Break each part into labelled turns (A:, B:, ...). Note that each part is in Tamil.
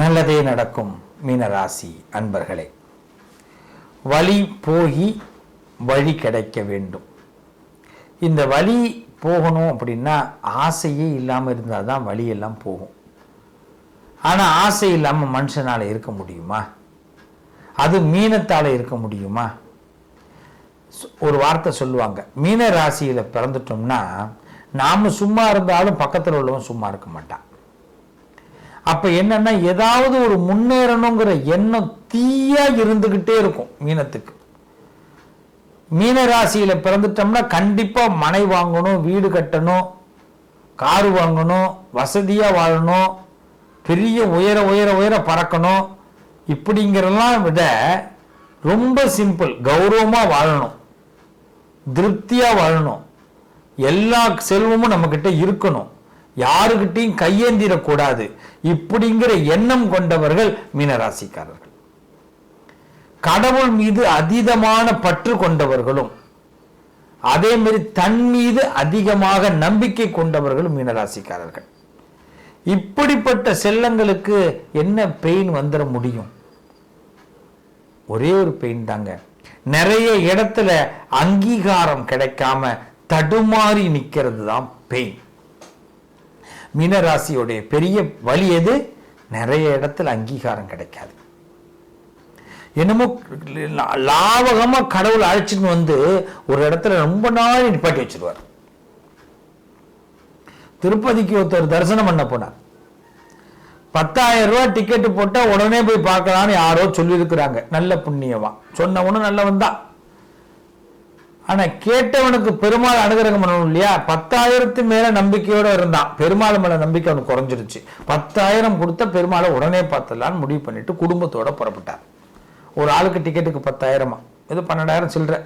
A: நல்லதே நடக்கும் மீனராசி அன்பர்களே. வழி போகி வழி கிடைக்க வேண்டும். இந்த வழி போகணும் அப்படின்னா ஆசையே இல்லாமல் இருந்தால் தான் வழியெல்லாம் போகும். ஆனால் ஆசை இல்லாமல் மனுஷனால் இருக்க முடியுமா? அது மீனத்தால் இருக்க முடியுமா? ஒரு வார்த்தை சொல்லுவாங்க மீன ராசியில் பிறந்துட்டோம்னா நாம் சும்மா இருந்தாலும் பக்கத்தில் உள்ளவன் சும்மா இருக்க மாட்டான். அப்ப என்னன்னா ஏதாவது ஒரு முன்னேறணுங்கிற எண்ணம் தீயா இருந்துகிட்டே இருக்கும் மீனத்துக்கு. மீன ராசியில் பிறந்துட்டோம்னா கண்டிப்பா மனை வாங்கணும் வீடு கட்டணும் காரு வாங்கணும் வசதியா வாழணும் பெரிய உயர உயர உயர பறக்கணும். இப்படிங்கிறலாம் விட ரொம்ப சிம்பிள் கௌரவமா வாழணும். திருப்தியா வாழணும். எல்லா செல்வமும் நம்மக்கிட்ட இருக்கணும். யாருக்கிட்டையும் கையேந்திரக்கூடாது. இப்படிங்கிற எண்ணம் கொண்டவர்கள் மீனராசிக்காரர்கள். கடவுள் மீது அதீதமான பற்று கொண்டவர்களும் அதே மாதிரி தன் மீது அதிகமாக நம்பிக்கை கொண்டவர்களும் மீனராசிக்காரர்கள். இப்படிப்பட்ட செல்லங்களுக்கு என்ன பெயின் வந்துட முடியும்? ஒரே ஒரு பெயின் தாங்க. நிறைய இடத்துல அங்கீகாரம் கிடைக்காம தடுமாறி நிற்கிறது தான் பெயின் மீனராசியோடைய பெரிய வழி எது? நிறைய இடத்துல அங்கீகாரம் கிடைக்காது. என்னமோ லாவகமாக லாவகமா கடவுள் அழைச்சிட்டு வந்து ஒரு இடத்துல ரொம்ப நாள் நிப்பாட்டி வச்சிருவார். திருப்பதிக்கு ஒருத்தர் தரிசனம் பண்ண போனார். பத்தாயிரம் ரூபாய் டிக்கெட்டு போட்டா உடனே போய் பார்க்கலான்னு யாரோ சொல்லியிருக்கிறாங்க. நல்ல புண்ணியமா சொன்னவனும் நல்லவன் தான் ஆனா கேட்டவனுக்கு பெருமாள் அனுகிரகம் பண்ணணும் இல்லையா? பத்தாயிரத்து மேல நம்பிக்கையோட இருந்தான். பெருமாள் மேல நம்பிக்கை அவனுக்கு குறைஞ்சிருச்சு. பத்தாயிரம் கொடுத்த பெருமாளை உடனே பார்த்துடலான்னு முடிவு பண்ணிட்டு குடும்பத்தோட புறப்பட்டார். ஒரு ஆளுக்கு டிக்கெட்டுக்கு பத்தாயிரமா? இது பன்னெண்டாயிரம் சில்லற.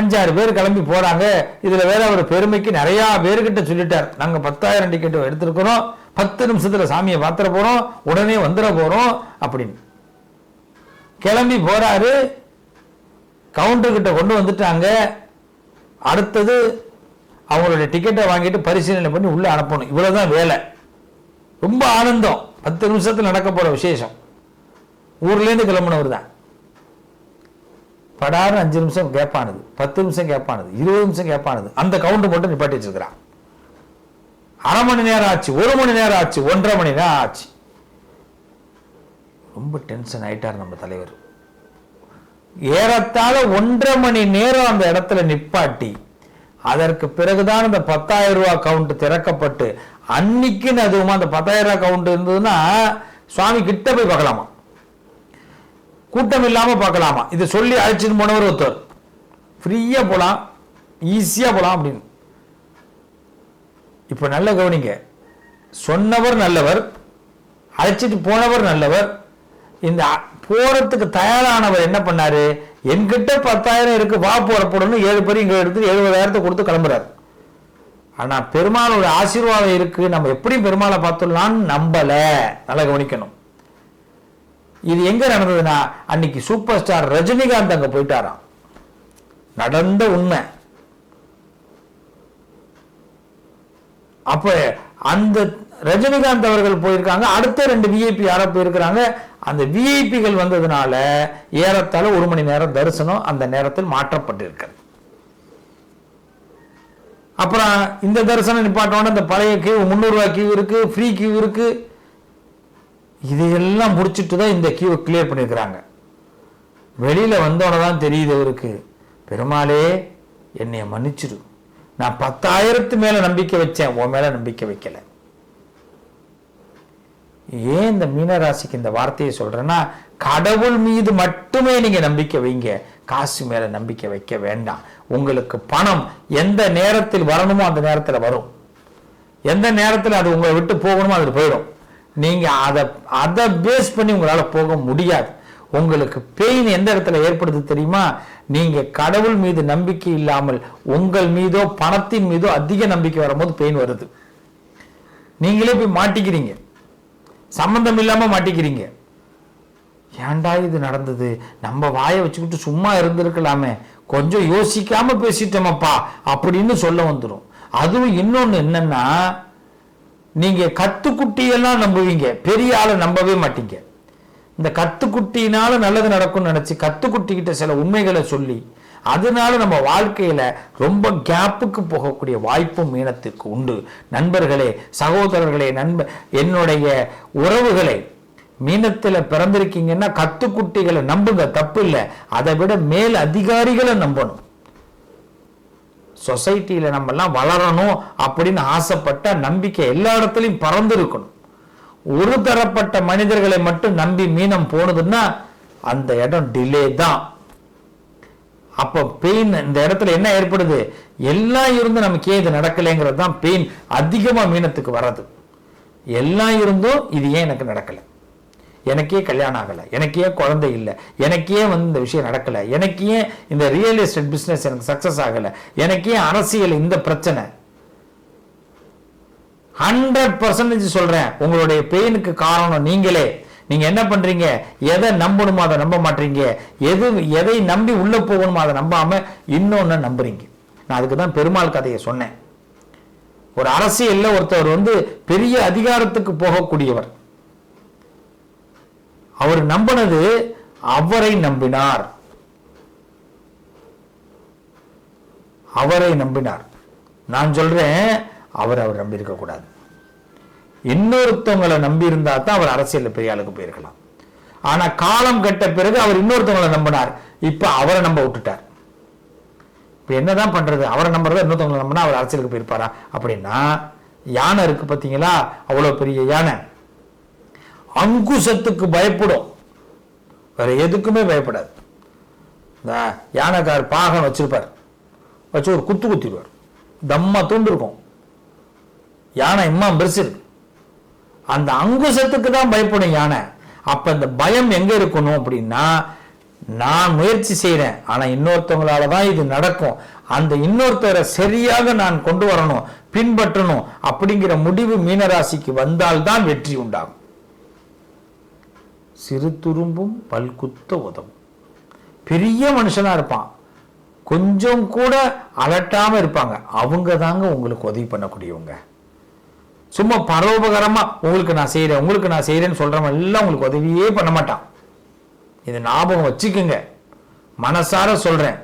A: அஞ்சாறு பேர் கிளம்பி போறாங்க. இதுல வேற அவர் பெருமைக்கு நிறைய பேர்கிட்ட சொல்லிட்டார். நாங்க பத்தாயிரம் டிக்கெட் எடுத்திருக்கிறோம். பத்து நிமிஷத்துல சாமியை பாத்திர போறோம். உடனே வந்துட போறோம் அப்படின்னு. கிளம்பி போறாரு. கவுண்டர் கிட்ட கொண்டு வந்துட்டாங்க. அடுத்தது அவங்களுடைய டிக்கெட்டை வாங்கிட்டு பரிசீலனை பண்ணி உள்ள அனுப்பணும். இவ்வளவுதான் வேலை. ரொம்ப ஆனந்தம். பத்து நிமிஷத்தில் நடக்க போற விசேஷம். ஊர்லேருந்து கிளம்புனவர் கிளம்பினவர் தான். படாறு அஞ்சு நிமிஷம் கேப்பானது. பத்து நிமிஷம் கேப்பானது. இருபது நிமிஷம் கேப்பானது. அந்த கவுண்டர் மட்டும் நிப்பாட்டி வச்சிருக்கிறான். அரை மணி நேரம் ஆச்சு. ஒரு மணி நேரம் ஆச்சு. ஒன்றரை மணி நேரம் ஆச்சு. ரொம்ப டென்ஷன் ஆயிட்டார் நம்ம தலைவர். ஏறத்தாழ ஒன்றரை மணி நேரம் அந்த இடத்துல நிப்பாட்டி. அதற்கு பிறகுதான் அந்த பத்தாயிரம் ரூபாய் கவுண்ட் திறக்கப்பட்டு அன்னைக்குன்னு அதுவுமா அந்த பத்தாயிரம் ரூபாய் கவுண்ட் இருந்ததுன்னா சுவாமி கிட்ட போய் பார்க்கலாமா? கூட்டம் இல்லாம பார்க்கலாமா? இதை சொல்லி அழைச்சிட்டு போனவர் ஒருத்தர். ஃப்ரீயா போலாம் ஈஸியா போலாம் அப்படின்னு. இப்ப நல்ல கவனிங்க. சொன்னவர் நல்லவர் அழைச்சிட்டு போனவர் நல்லவர். இந்த போறதுக்கு தயாரானவர் என்ன பண்ணாரு? என்கிட்ட பத்தாயிரம் இருக்கு வா போறப்படணும் ஏழு பேர் இங்க எடுத்து எழுபதாயிரத்தை கொடுத்து கிளம்புறாரு. ஆனா பெருமாளோட ஆசீர்வாதம் இருக்கு நம்ம எப்படியும் பெருமாளை பார்த்துடலாம்னு நம்பல. நல்லா கவனிக்கணும். இது எங்க நடந்ததுன்னா அன்னைக்கு சூப்பர் ஸ்டார் ரஜினிகாந்த் அங்க போயிட்டாராம். நடந்த உண்மை. அப்ப அந்த ரஜினிகாந்த் அவர்கள் போயிருக்காங்க. அடுத்த ரெண்டு விஐபி யாரோ போயிருக்கிறாங்க. அந்த விஐபிகள் வந்ததுனால ஏறத்தாழ ஒரு மணி நேரம் தரிசனம் அந்த நேரத்தில் மாற்றப்பட்டிருக்கிறது. அப்புறம் இந்த தரிசனம் நிப்பாட்டோட இந்த பழைய கியூ முந்நூறுரூவா கியூ இருக்கு ஃப்ரீ கியூ இருக்கு. இதையெல்லாம் முடிச்சிட்டு தான் இந்த கியூவை கிளியர் பண்ணியிருக்கிறாங்க. வெளியில வந்தோட தான் தெரியுது அவருக்கு. பெருமாளே என்னைய மன்னிச்சிடு. நான் பத்தாயிரத்து மேல நம்பிக்கை வச்சேன். உன் மேல நம்பிக்கை வைக்கல. ஏன் இந்த மீனராசிக்கு இந்த வார்த்தையை சொல்றேன்னா கடவுள் மீது மட்டுமே நீங்க நம்பிக்கை வைங்க. காசு மேல நம்பிக்கை வைக்க வேண்டாம். உங்களுக்கு பணம் எந்த நேரத்தில் வரணுமோ அந்த நேரத்துல வரும். எந்த நேரத்தில் அது உங்களை விட்டு போகணுமோ அது போயிடும். நீங்க அதை அதை பேஸ் பண்ணி உங்களால போக முடியாது. உங்களுக்கு பெயின் எந்த இடத்துல ஏற்படுது தெரியுமா? நீங்க கடவுள் மீது நம்பிக்கை இல்லாமல் உங்கள் மீதோ பணத்தின் மீதோ அதிக நம்பிக்கை வரும்போது பெயின் வருது. நீங்களே போய் மாட்டிக்கிறீங்க. சம்பந்தம் இல்லாமல் மாட்டிக்கிறீங்க. ஏன்டா இது நடந்தது? நம்ம வாயை வச்சுக்கிட்டு சும்மா இருந்திருக்கலாமே. கொஞ்சம் யோசிக்காம பேசிட்டோமப்பா அப்படின்னு சொல்ல வந்துடும் அதுவும் இன்னொன்னு என்னன்னா நீங்க கத்துக்குட்டியெல்லாம் நம்புவீங்க. பெரிய ஆளை நம்பவே மாட்டீங்க. இந்த கத்துக்குட்டினால நல்லது நடக்கும்னு நினைச்சு கத்துக்குட்டிக்கிட்ட சில உண்மைகளை சொல்லி அதனால நம்ம வாழ்க்கையில ரொம்ப கேப்புக்கு போகக்கூடிய வாய்ப்பும் மீனத்துக்கு உண்டு. நண்பர்களே சகோதரர்களே நண்ப என்னுடைய உறவுகளை மீனத்தில் பிறந்திருக்கீங்கன்னா கத்துக்குட்டிகளை நம்புங்க தப்பு இல்லை. அதை விட மேல் அதிகாரிகளை நம்பணும். சொசைட்டியில நம்ம எல்லாம் வளரணும் அப்படின்னு ஆசைப்பட்ட நம்பிக்கை எல்லா இடத்துலையும் பறந்துருக்கணும். ஒரு தரப்பட்ட மனிதர்களை மட்டும் நம்பி மீனம் போனதுன்னா அந்த இடம் டிலே தான். அப்போ பெயின் இந்த இடத்துல என்ன ஏற்படுது? எல்லாம் இருந்து நமக்கு ஏன் இது நடக்கலைங்கிறது தான் பெயின் அதிகமா மீனத்துக்கு வர்றது. எல்லாம் இருந்தும் இது ஏன் எனக்கு நடக்கல? எனக்கே கல்யாணம் ஆகலை. எனக்கு ஏன் குழந்தை இல்லை? எனக்கு ஏன் வந்து இந்த விஷயம் நடக்கலை. எனக்கு ஏன் இந்த ரியல் எஸ்டேட் பிஸ்னஸ் எனக்கு சக்ஸஸ் ஆகலை? எனக்கு ஏன் அரசியல் இந்த பிரச்சனை? ஹண்ட்ரட் பர்சன்டேஜ் சொல்றேன். உங்களுடைய பெயினுக்கு காரணம் நீங்களே. நீங்க என்ன பண்றீங்க? எதை நம்பணுமோ அதை நம்ப மாட்டீங்க. எது எதை நம்பி உள்ள போகணுமோ அதை நம்பாம இன்னொன்னு நம்புறீங்க. நான் அதுக்கு தான் பெருமாள் கதையை சொன்னேன். ஒரு அரசியல்ல ஒருத்தவர் வந்து பெரிய அதிகாரத்துக்கு போகக்கூடியவர். அவர் நம்பினது அவரை நம்பினார். அவரை நம்பினார். நான் சொல்றேன் அவர் அவர் நம்பியிருக்க கூடாது. இன்னொருத்தவங்களை நம்பி இருந்தா தான் அவர் அரசியல் பெரிய ஆளுக்கு போயிருக்கலாம். ஆனா காலம் கெட்ட பிறகு அவர் இன்னொருத்தவங்களை நம்பினார். இப்ப அவரை நம்ப விட்டுட்டார். இப்ப என்னதான் பண்றது? அவரை நம்புறத இன்னொருத்தவங்களை நம்பினா அவர் அரசியலுக்கு போயிருப்பாரா? அப்படின்னா யானை இருக்கு பாத்தீங்களா? அவ்வளவு பெரிய யானை. அங்குசத்துக்கு பயப்படும். வேற எதுக்குமே பயப்படாது. இந்த யானைக்கார் பாகன் வச்சிருப்பார். வச்சு ஒரு குத்து குத்திடுவார். தம்மா தூண்டு இருக்கும் யானை இம்மா பெருசு இருக்கு அந்த அங்குசத்துக்கு தான் பயப்படும் யானை. அப்ப இந்த பயம் எங்க இருக்கணும் அப்படின்னா நான் முயற்சி செய்கிறேன் ஆனா இன்னொருத்தவங்களால தான் இது நடக்கும். அந்த இன்னொருத்தரை சரியாக நான் கொண்டு வரணும் பின்பற்றணும் அப்படிங்கிற முடிவு மீனராசிக்கு வந்தால்தான் வெற்றி உண்டாகும். சிறு துரும்பும் பல்குத்த உதவும். பெரிய மனுஷனா இருப்பான். கொஞ்சம் கூட அலட்டாம இருப்பாங்க. அவங்க தாங்க உங்களுக்கு உதவி பண்ணக்கூடியவங்க. சும்மா பரோபகரமா உங்களுக்கு நான் செய்யறேன் உங்களுக்கு நான் செய்யறேன்னு சொல்றவன் எல்லாம் உங்களுக்கு உதவியே பண்ண மாட்டான். இது ஞாபகம் வச்சுக்குங்க. மனசார சொல்றேன்.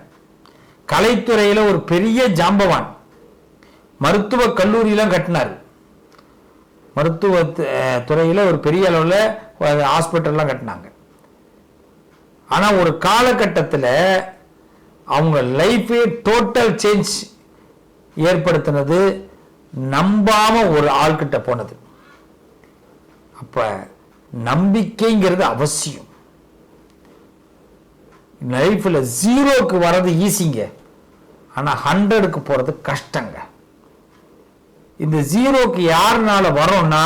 A: கலைத்துறையில ஒரு பெரிய ஜாம்பவான். மருத்துவ கல்லூரியெல்லாம் கட்டினார். மருத்துவ துறையில ஒரு பெரிய அளவில் ஹாஸ்பிட்டல்லாம் கட்டினாங்க. ஆனா ஒரு காலகட்டத்தில் அவங்க லைஃபே டோட்டல் சேஞ்ச் ஏற்படுத்தினது நம்பாம ஒரு ஆள்கிட்ட போனது. அப்ப நம்பிக்கைங்கிறது அவசியம். லைஃப்ல ஜீரோக்கு வர்றது ஈஸிங்க. ஆனா ஹண்ட்ரடுக்கு போறது கஷ்டங்க. இந்த ஜீரோக்கு யாருனால வரோம்னா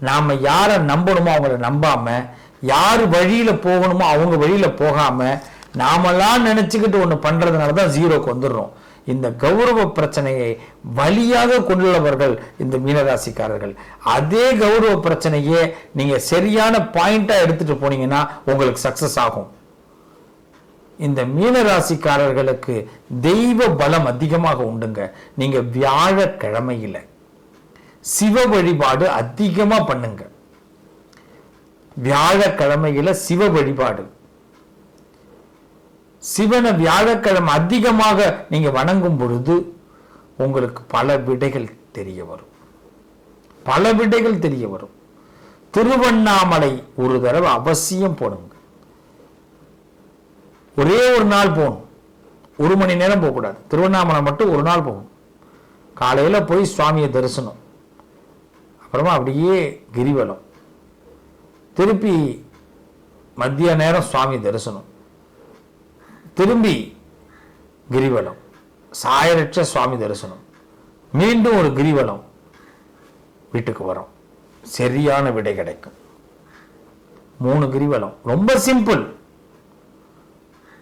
A: நாம யாரை நம்பணுமோ அவங்கள நம்பாம யார் வழியில போகணுமோ அவங்க வழியில போகாம நாமெல்லாம் நினைச்சுக்கிட்டு ஒன்று பண்றதுனால தான் ஜீரோக்கு வந்துடுறோம். இந்த கௌரவ பிரச்சனையை வழியாக கொண்டுள்ளவர்கள் இந்த மீனராசிக்காரர்கள். அதே கௌரவ பிரச்சனையே நீங்க சரியான பாயிண்டா எடுத்துட்டு போனீங்கன்னா உங்களுக்கு சக்சஸ் ஆகும். இந்த மீனராசிக்காரர்களுக்கு தெய்வ பலம் அதிகமாக உண்டுங்க. நீங்க வியாழக்கிழமையில் சிவ வழிபாடு அதிகமா பண்ணுங்க. வியாழக்கிழமையில சிவ வழிபாடு. சிவனை வியாழக்கிழமை அதிகமாக நீங்க வணங்கும் பொழுது உங்களுக்கு பல விடைகள் தெரிய வரும். பல விடைகள் தெரிய வரும். திருவண்ணாமலை ஒரு தடவை அவசியம் போடுங்க. ஒரே ஒரு நாள் போகணும். ஒரு மணி நேரம் போகக்கூடாது. திருவண்ணாமலை மட்டும் ஒரு நாள் போகணும். காலையில போய் சுவாமியை தரிசனம். அப்புறமா அப்படியே கிரிவலம். திருப்பி மத்திய நேரம் சுவாமி தரிசனம். திரும்பி கிரிவலம். சாயலட்ச சுவாமி தரிசனம். மீண்டும் ஒரு கிரிவலம் வீட்டுக்கு வரும். சரியான விடை கிடைக்கும். மூணு கிரிவலம். ரொம்ப சிம்பிள்.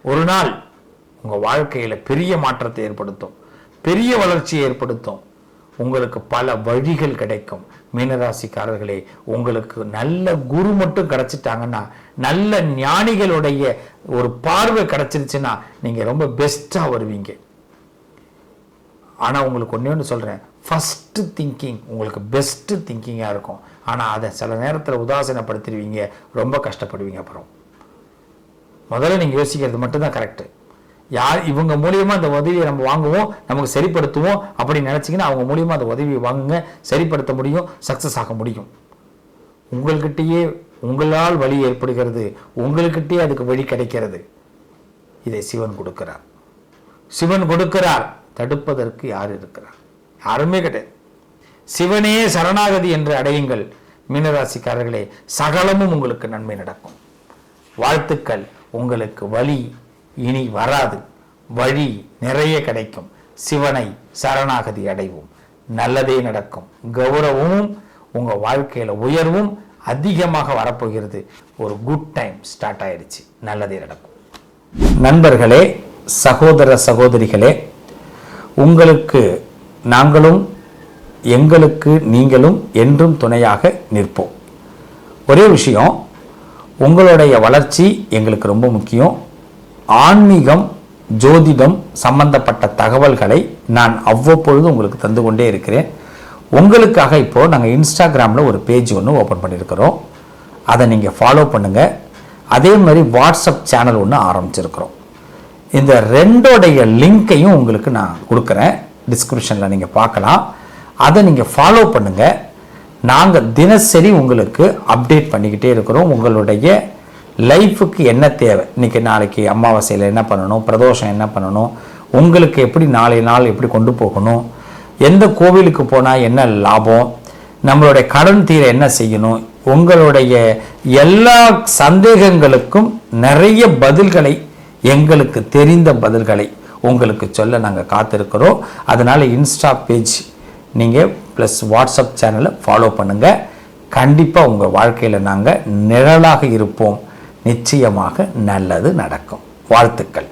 A: ஒரு நாள் உங்க வாழ்க்கையில பெரிய மாற்றத்தை ஏற்படுத்தும். பெரிய வளர்ச்சியை ஏற்படுத்தும். உங்களுக்கு பல வழிகள் கிடைக்கும். மீனராசிக்காரர்களே உங்களுக்கு நல்ல குரு மட்டும் கிடைச்சிட்டாங்கன்னா நல்ல ஞானிகளுடைய ஒரு பார்வை கிடைச்சிருச்சுன்னா நீங்க ரொம்ப பெஸ்டா வருவீங்க. ஆனா உங்களுக்கு ஒன்றே ஒன்று சொல்றேன். ஃபஸ்ட்டு திங்கிங் உங்களுக்கு பெஸ்ட்டு திங்கிங்காக இருக்கும். ஆனால் அதை சில நேரத்தில் உதாசீனப்படுத்திடுவீங்க. ரொம்ப கஷ்டப்படுவீங்க அப்புறம். முதல்ல நீங்கள் யோசிக்கிறது மட்டும்தான் கரெக்டு யார் இவங்க மூலியமா அந்த உதவியை நம்ம வாங்குவோம் நமக்கு சரிப்படுத்துவோம் அப்படின்னு நினச்சிங்கன்னா அவங்க மூலியமா அந்த உதவியை வாங்குங்க சரிப்படுத்த முடியும் சக்ஸஸ் ஆக முடியும். உங்கள்கிட்டயே உங்களால் வழி ஏற்படுகிறது. உங்கள்கிட்டயே அதுக்கு வழி கிடைக்கிறது. இதை சிவன் கொடுக்கிறார். சிவன் கொடுக்கிறார். தடுப்பதற்கு யார் இருக்கிறார்? யாருமே கிடையாது. சிவனே சரணாகதி என்று அடையுங்கள். மீனராசிக்காரர்களே சகலமும் உங்களுக்கு நன்மை நடக்கும். வாழ்த்துக்கள். உங்களுக்கு வழி இனி வராது. வழி நிறைய கிடைக்கும். சிவனை சரணாகதி அடைவோம். நல்லதே நடக்கும். கௌரவமும் உங்க வாழ்க்கையில உயர்வும் அதிகமாக வரப்போகிறது. ஒரு குட் டைம் ஸ்டார்ட் ஆயிடுச்சு. நல்லதே நடக்கும். நண்பர்களே சகோதர சகோதரிகளே உங்களுக்கு நாங்களும் எங்களுக்கு நீங்களும் என்றும் துணையாக நிற்போம். ஒரே விஷயம் உங்களுடைய வளர்ச்சி எங்களுக்கு ரொம்ப முக்கியம். ஆன்மீகம் ஜோதிடம் சம்பந்தப்பட்ட தகவல்களை நான் அவ்வப்பொழுது உங்களுக்கு தந்து கொண்டே இருக்கிறேன். உங்களுக்காக இப்போ நாங்கள் இன்ஸ்டாகிராமில் ஒரு பேஜ் ஒன்று ஓப்பன் பண்ணியிருக்கிறோம். அதை நீங்கள் ஃபாலோ பண்ணுங்கள் அதே மாதிரி வாட்ஸ்அப் சேனல் ஒன்று ஆரம்பிச்சிருக்கிறோம். இந்த ரெண்டோடைய லிங்க்கையும் உங்களுக்கு நான் கொடுக்குறேன். டிஸ்கிரிப்ஷனில் நீங்கள் பார்க்கலாம். அதை நீங்கள் ஃபாலோ பண்ணுங்கள் நாங்கள் தினசரி உங்களுக்கு அப்டேட் பண்ணிக்கிட்டே இருக்கிறோம். உங்களுடைய லைஃபுக்கு என்ன தேவை? இன்றைக்கி நாளைக்கு அமாவாசையில் என்ன பண்ணணும்? பிரதோஷம் என்ன பண்ணணும்? உங்களுக்கு எப்படி நாளை நாள் எப்படி கொண்டு போகணும்? எந்த கோவிலுக்கு போனால் என்ன லாபம்? நம்மளுடைய கடன் தீர என்ன செய்யணும்? உங்களுடைய எல்லா சந்தேகங்களுக்கும் நிறைய பதில்களை எங்களுக்கு தெரிந்த பதில்களை உங்களுக்கு சொல்ல நாங்கள் காத்திருக்கிறோம். அதனால் இன்ஸ்டா பேஜ் நீங்கள் ப்ளஸ் வாட்ஸ்அப் சேனலை ஃபாலோ பண்ணுங்கள் கண்டிப்பாக உங்கள் வாழ்க்கையில் நாங்கள் நிழலாக இருப்போம். நிச்சயமாக நல்லது நடக்கும். வாழ்த்துக்கள்.